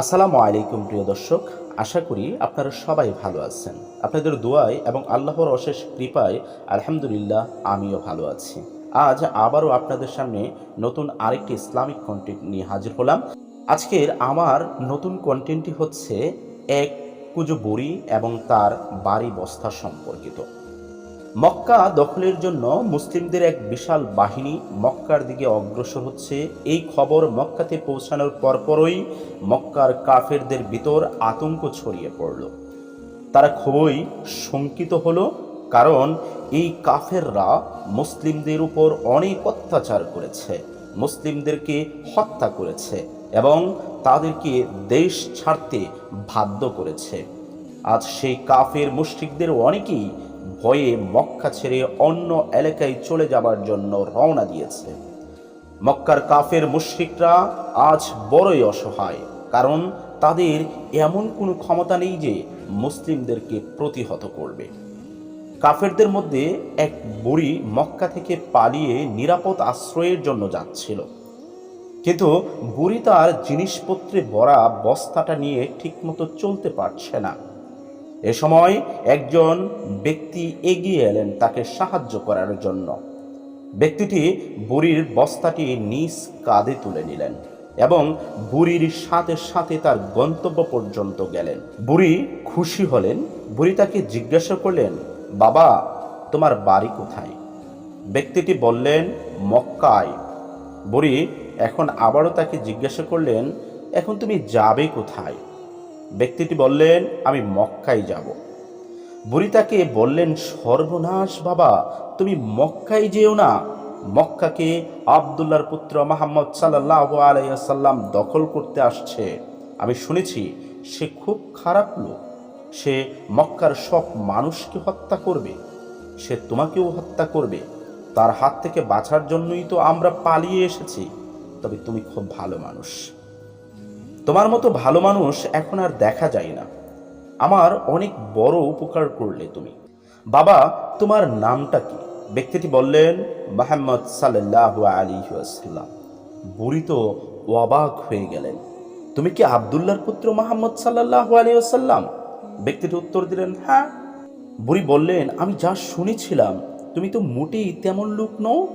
আসসালামু আলাইকুম, প্রিয় দর্শক। আশা করি আপনারা সবাই ভালো আছেন। আপনাদের দোয়ায় এবং আল্লাহর অশেষ কৃপায় আলহামদুলিল্লাহ আমিও ভালো আছি। আজ আবারও আপনাদের সামনে নতুন আরেকটি ইসলামিক কন্টেন্ট নিয়ে হাজির হলাম। আজকের আমার নতুন কন্টেন্টটি হচ্ছে এক কুজো বড়ি এবং তার বাড়ি বস্তা সম্পর্কিত। মক্কা দখলের জন্য মুসলিমদের এক বিশাল বাহিনী মক্কার দিকে অগ্রসর হচ্ছে। এই খবর মক্কাতে পৌঁছানোর পরপরই মক্কার কাফেরদের ভিতর আতঙ্ক ছড়িয়ে পড়ল। তারা খুবই শঙ্কিত হলো, কারণ এই কাফেররা মুসলিমদের উপর অনেক অত্যাচার করেছে, মুসলিমদেরকে হত্যা করেছে এবং তাদেরকে দেশ ছাড়তে বাধ্য করেছে। আজ সেই কাফের মুশরিকদের অনেকেই ভয়ে মক্কা ছেড়ে অন্য এলাকায় চলে যাবার জন্য রওনা দিয়েছে। মক্কার কাফের মুশরিকরা আজ বড়ই অসহায়, কারণ তাদের এমন কোনো ক্ষমতা নেই যে মুসলিমদেরকে প্রতিহত করবে। কাফেরদের মধ্যে এক বুড়ি মক্কা থেকে পালিয়ে নিরাপদ আশ্রয়ের জন্য যাচ্ছিল। কিন্তু বুড়ি তার জিনিসপত্রে ভরা বস্তাটা নিয়ে ঠিকমতো চলতে পারছে না। এ সময় একজন ব্যক্তি এগিয়ে এলেন তাকে সাহায্য করার জন্য। ব্যক্তিটি বুড়ির বস্তাটি নিজ কাঁধে তুলে নিলেন এবং বুড়ির সাথে সাথে তার গন্তব্য পর্যন্ত গেলেন। বুড়ি খুশি হলেন। বুড়ি তাকে জিজ্ঞাসা করলেন, বাবা, তোমার বাড়ি কোথায়? ব্যক্তিটি বললেন, মক্কায়। বুড়ি এখন আবারও তাকে জিজ্ঞাসা করলেন, এখন তুমি যাবে কোথায়? ব্যক্তিটি বললেন, আমি মক্কায় যাব। বুড়ি তাকে বললেন, সর্বনাশ বাবা, তুমি মক্কায় যেও না। মক্কাকে আবদুল্লার পুত্র মোহাম্মদ সাল্লাহ আলাইসাল্লাম দখল করতে আসছে। আমি শুনেছি, সে খুব খারাপ লোক। সে মক্কার সব মানুষকে হত্যা করবে। সে তোমাকেও হত্যা করবে। তার হাত থেকে বাঁচার জন্যই তো আমরা পালিয়ে এসেছি। তবে তুমি খুব ভালো মানুষ। তোমার মতো ভালো মানুষ এখন আর দেখা যায় না। আমার অনেক বড় উপকার করলে তুমি। বাবা, তোমার নামটা কি? ব্যক্তিটি বললেন, মোহাম্মদ সাল্লাহ আলী আসাল্লাম বুড়ি তো অবাক হয়ে গেলেন। তুমি কি আবদুল্লাহর পুত্র মোহাম্মদ সাল্লাহ আলী আসাল্লাম ব্যক্তিটি উত্তর দিলেন হ্যাঁ। বুড়ি বললেন, আমি যা শুনেছিলাম, তুমি তো মোটেই তেমন লোক নও।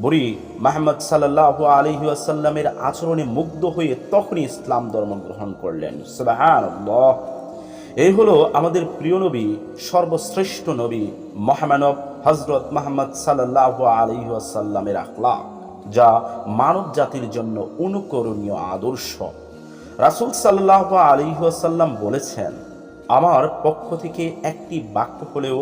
বুড়ি মাহমদ সাল্লাহ আলহি আসাল্লামের আচরণে মুগ্ধ হয়ে তখনই ইসলাম ধর্ম গ্রহণ করলেন। এই হলো আমাদের প্রিয় নবী, সর্বশ্রেষ্ঠ নবী, মহামানব হজরত মোহাম্মদ সাল্লাহ আলহি আসাল্লামের আখলাক, যা মানব জাতির জন্য অনুকরণীয় আদর্শ। রাসুল সাল্লাহ আলিহাসাল্লাম বলেছেন, আমার পক্ষ থেকে একটি বাক্য হলেও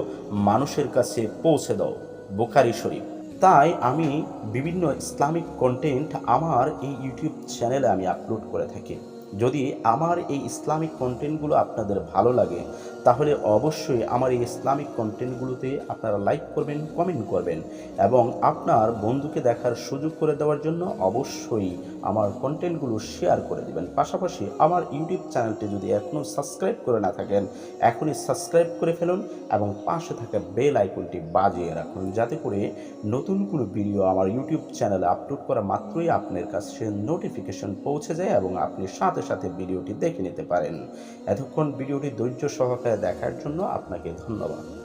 মানুষের কাছে পৌঁছে দাও, বুখারি শরীফ। তাই আমি বিভিন্ন ইসলামিক কন্টেন্ট আমার এই ইউটিউব চ্যানেলে আমি আপলোড করে থাকি। যদি আমার এই ইসলামিক কন্টেন্টগুলো আপনাদের ভালো লাগে, তাহলে অবশ্যই আমার এই ইসলামিক কন্টেন্টগুলোতে আপনারা লাইক করবেন কমেন্ট করবেন এবং আপনার বন্ধুকে দেখার সুযোগ করে দেওয়ার জন্য অবশ্যই আমার কন্টেন্টগুলো শেয়ার করে দেবেন। পাশাপাশি আমার ইউটিউব চ্যানেলটি যদি এখনও সাবস্ক্রাইব করে না থাকেন, এখনই সাবস্ক্রাইব করে ফেলুন এবং পাশে থাকা বেল আইকনটি বাজিয়ে রাখুন যাতে করে নতুন কোনো ভিডিও আমার ইউটিউব চ্যানেলে আপলোড করা মাত্রই আপনার কাছে নোটিফিকেশন পৌঁছে যায় এবং আপনি সাথে সাথে ভিডিওটি দেখে নিতে পারেন। এতক্ষণ ভিডিওটি ধৈর্য সহকারে দেখার জন্য আপনাকে ধন্যবাদ।